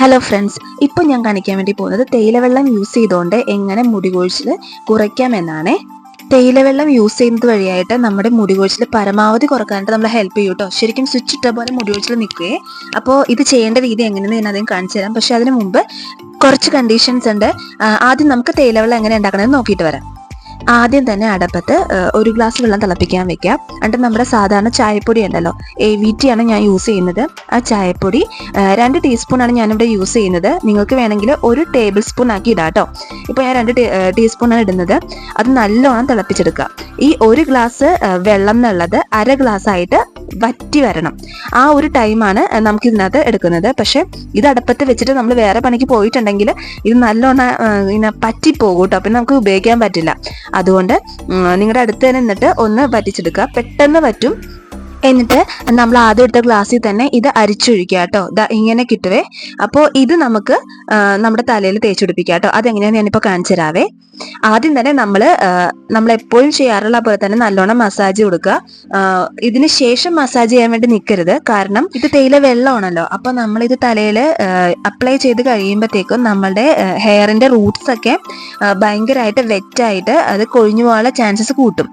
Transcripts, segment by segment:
Hello friends ഇപ്പോൾ ഞാൻ കാണിക്കാൻ വേണ്ടി പോകുന്നത് തേയിലവെള്ളം യൂസ് ചെയ്തുകൊണ്ട് എങ്ങനെ മുടി കൊഴിച്ചിൽ കുറയ്ക്കാമെന്നാണ്. തേയിലവെള്ളം യൂസ് ചെയ്യുന്നത് വഴിയായിട്ട് നമ്മുടെ മുടി കൊഴിച്ചിൽ പരമാവധി കുറക്കാനായിട്ട് നമ്മളെ ഹെൽപ്പ് ചെയ്യും കേട്ടോ ശരിക്കും സ്വിച്ച് ഇട്ട പോലെ മുടി കൊഴിച്ചിൽ നിൽക്കുകയെ അപ്പോൾ ഇത് ചെയ്യേണ്ട രീതി എങ്ങനെയെന്ന് ഞാൻ ആദ്യം കാണിച്ചു തരാം. പക്ഷേ അതിന് മുമ്പ് കുറച്ച് കണ്ടീഷൻസ് ഉണ്ട്. ആദ്യം നമുക്ക് തേയിലവെള്ളം എങ്ങനെ ഉണ്ടാക്കണമെന്ന് നോക്കിയിട്ട് വരാം. ആദ്യം തന്നെ അടപ്പത്ത് ഒരു ഗ്ലാസ് വെള്ളം തിളപ്പിക്കാൻ വെക്കാം എന്നിട്ട് നമ്മുടെ സാധാരണ ചായപ്പൊടി ഉണ്ടല്ലോ എ വി ടി ആണ് ഞാൻ യൂസ് ചെയ്യുന്നത്. ആ ചായപ്പൊടി രണ്ട് ടീസ്പൂൺ ആണ് ഞാനിവിടെ യൂസ് ചെയ്യുന്നത്. നിങ്ങൾക്ക് വേണമെങ്കിൽ ഒരു ടേബിൾ സ്പൂൺ ആക്കി ഇടാം കേട്ടോ ഇപ്പോൾ ഞാൻ രണ്ട് ടീസ്പൂണാണ് ഇടുന്നത്. അത് നല്ലോണം തിളപ്പിച്ചെടുക്കുക. ഈ ഒരു ഗ്ലാസ് വെള്ളം എന്നുള്ളത് അര ഗ്ലാസ് ആയിട്ട് വറ്റി വരണം. ആ ഒരു ടൈമാണ് നമുക്ക് ഇതിനകത്ത് എടുക്കുന്നത്. പക്ഷെ ഇത് അടുപ്പത്ത് വെച്ചിട്ട് നമ്മൾ വേറെ പണിക്ക് പോയിട്ടുണ്ടെങ്കിൽ ഇത് നല്ലോണം ഇങ്ങനെ പറ്റിപ്പോകും കേട്ടോ പിന്നെ നമുക്ക് ഉപയോഗിക്കാൻ പറ്റില്ല. അതുകൊണ്ട് നിങ്ങളുടെ അടുത്ത് തന്നെ നിന്നിട്ട് ഒന്ന് വറ്റിച്ചെടുക്കുക. പെട്ടെന്ന് പറ്റും. എന്നിട്ട് നമ്മൾ ആദ്യം എടുത്ത ഗ്ലാസ്സിൽ തന്നെ ഇത് അരിച്ചൊഴിക്കുക കേട്ടോ. ഇങ്ങനെ കിട്ടുവേ. അപ്പോൾ ഇത് നമുക്ക് നമ്മുടെ തലയിൽ തേച്ചുപിടിപ്പിക്കാം കേട്ടോ. അതെങ്ങനെയാണെന്ന് ഞാനിപ്പോൾ കാണിച്ചു തരാവേ. ആദ്യം തന്നെ നമ്മൾ നമ്മൾ എപ്പോഴും ചെയ്യാറുള്ള പോലെ തന്നെ നല്ലോണം മസാജ് കൊടുക്കുക. ഇതിന് ശേഷം മസാജ് ചെയ്യാൻ വേണ്ടി നിൽക്കരുത് കാരണം ഇത് തേയില വെള്ളമാണല്ലോ. അപ്പോൾ നമ്മൾ ഇത് തലയിൽ അപ്ലൈ ചെയ്ത് കഴിയുമ്പോഴത്തേക്കും നമ്മളുടെ ഹെയറിന്റെ റൂട്ട്സ് ഒക്കെ ആ, ഭയങ്കരമായിട്ട് വെറ്റായിട്ട് അത് കൊഴിഞ്ഞു പോകാനുള്ള ചാൻസസ് കൂട്ടും.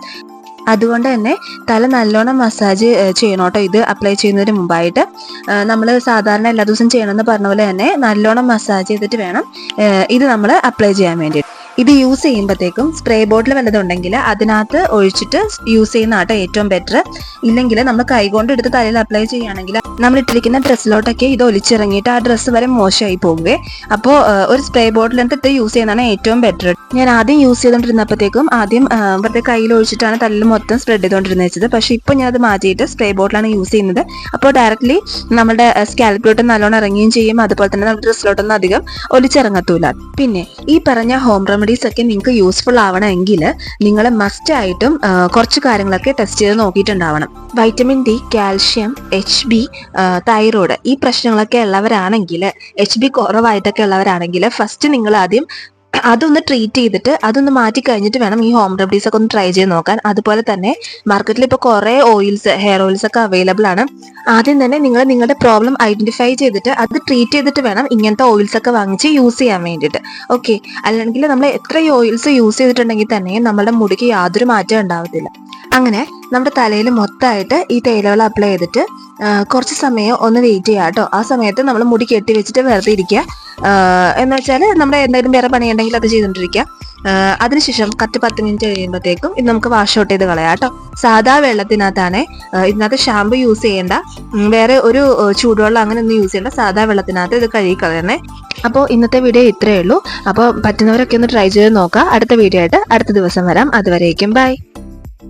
അതുകൊണ്ട് തന്നെ തല നല്ലോണം മസാജ് ചെയ്യണം കേട്ടോ ഇത് അപ്ലൈ ചെയ്യുന്നതിന് മുമ്പായിട്ട്. നമ്മൾ സാധാരണ എല്ലാ ദിവസവും ചെയ്യണമെന്ന് പറഞ്ഞ പോലെ തന്നെ നല്ലോണം മസാജ് ചെയ്തിട്ട് വേണം ഇത് നമ്മൾ അപ്ലൈ ചെയ്യാൻ വേണ്ടിയിട്ട് ഇത് യൂസ് ചെയ്യുമ്പോഴത്തേക്കും സ്പ്രേ ബോട്ടിൽ വല്ലതുണ്ടെങ്കിൽ അതിനകത്ത് ഒഴിച്ചിട്ട് യൂസ് ചെയ്യുന്ന ആട്ടോ ഏറ്റവും ബെറ്റർ ഇല്ലെങ്കിൽ നമ്മൾ കൈകൊണ്ട് എടുത്ത് തലയിൽ അപ്ലൈ ചെയ്യുകയാണെങ്കിൽ നമ്മൾ ഇട്ടിരിക്കുന്ന ഡ്രസ്സിലോട്ടൊക്കെ ഇത് ഒലിച്ചിറങ്ങിയിട്ട് ആ ഡ്രസ്സ് വരെ മോശമായി പോകുവേ അപ്പോൾ ഒരു സ്പ്രേ ഇട്ട് യൂസ് ചെയ്യുന്നതാണ് ഏറ്റവും ബെറ്റർ ഞാൻ ആദ്യം യൂസ് ചെയ്തുകൊണ്ടിരുന്നപ്പോഴത്തേക്കും ആദ്യം വെറുതെ കയ്യിൽ ഒഴിച്ചിട്ടാണ് തല്ല് മൊത്തം സ്പ്രെഡ് ചെയ്തുകൊണ്ടിരുന്നത് വെച്ചത്. പക്ഷെ ഇപ്പോൾ ഞാൻ അത് മാറ്റിയിട്ട് സ്പ്രേ ബോട്ടിലാണ് യൂസ് ചെയ്യുന്നത്. അപ്പോൾ ഡയറക്റ്റ്ലി നമ്മുടെ സ്കാൽപ്പിലോട്ട് നല്ലോണം ഇറങ്ങുകയും ചെയ്യും. അതുപോലെ തന്നെ നമ്മുടെ ഡ്രസ്സിലോട്ടൊന്നും അധികം ഒലിച്ചിറങ്ങത്തൂല. പിന്നെ ഈ പറഞ്ഞ ഹോം റെമഡീസ് ഒക്കെ നിങ്ങൾക്ക് യൂസ്ഫുൾ ആവണമെങ്കിൽ നിങ്ങൾ മസ്റ്റ് ആയിട്ടും കുറച്ച് കാര്യങ്ങളൊക്കെ ടെസ്റ്റ് ചെയ്ത് നോക്കിയിട്ടുണ്ടാവണം. Vitamin D calcium H B thyroid ഈ പ്രശ്നങ്ങളൊക്കെ ഉള്ളവരാണെങ്കിൽ എച്ച് ബി കുറവായിട്ടൊക്കെ ഉള്ളവരാണെങ്കിൽ ഫസ്റ്റ് നിങ്ങൾ ആദ്യം അതൊന്ന് ട്രീറ്റ് ചെയ്തിട്ട് അതൊന്ന് മാറ്റി കഴിഞ്ഞിട്ട് വേണം ഈ ഹോം റെമഡീസ് ഒക്കെ ഒന്ന് ട്രൈ ചെയ്ത് നോക്കാൻ. അതുപോലെ തന്നെ മാർക്കറ്റിൽ ഇപ്പോൾ കുറേ ഓയിൽസ് ഹെയർ ഓയിൽസ് ഒക്കെ അവൈലബിൾ ആണ്. ആദ്യം തന്നെ നിങ്ങൾ നിങ്ങളുടെ പ്രോബ്ലം ഐഡന്റിഫൈ ചെയ്തിട്ട് അത് ട്രീറ്റ് ചെയ്തിട്ട് വേണം ഇങ്ങനത്തെ ഓയിൽസ് ഒക്കെ വാങ്ങിച്ച് യൂസ് ചെയ്യാൻ വേണ്ടിയിട്ട്. ഓക്കെ അല്ലെങ്കിൽ നമ്മൾ എത്ര ഓയിൽസ് യൂസ് ചെയ്തിട്ടുണ്ടെങ്കിൽ തന്നെ നമ്മുടെ മുടിക്ക് യാതൊരു മാറ്റം ഉണ്ടാവത്തില്ല. അങ്ങനെ നമ്മുടെ തലയിൽ മൊത്തമായിട്ട് ഈ തേയിലകൾ അപ്ലൈ ചെയ്തിട്ട് കുറച്ച് സമയം ഒന്ന് വെയിറ്റ് ചെയ്യുക കേട്ടോ ആ സമയത്ത് നമ്മൾ മുടി കെട്ടി വെച്ചിട്ട് വെറുതെ ഇരിക്കുക. എന്ന് വെച്ചാൽ നമ്മുടെ എന്തെങ്കിലും വേറെ പണിയുണ്ടെങ്കിൽ അത് ചെയ്തുകൊണ്ടിരിക്കുക. അതിനുശേഷം കറക്റ്റ് പത്ത് മിനിറ്റ് കഴിയുമ്പോഴത്തേക്കും ഇത് നമുക്ക് വാഷ് ഔട്ട് ചെയ്ത് കളയാം കേട്ടോ സാധാ വെള്ളത്തിനകത്താണ് ഇതിനകത്ത് ഷാമ്പു യൂസ് ചെയ്യേണ്ട. വേറെ ഒരു ചൂടുവെള്ളം അങ്ങനെ ഒന്നും യൂസ് ചെയ്യേണ്ട. സാധാ വെള്ളത്തിനകത്ത് ഇത് കഴുകി കളയണേ. അപ്പോൾ ഇന്നത്തെ വീഡിയോ ഇത്രയേ ഉള്ളൂ. അപ്പോൾ പറ്റുന്നവരൊക്കെ ഒന്ന് ട്രൈ ചെയ്ത് നോക്കുക. അടുത്ത വീഡിയോ ആയിട്ട് അടുത്ത ദിവസം വരാം. അതുവരേക്കും ബൈ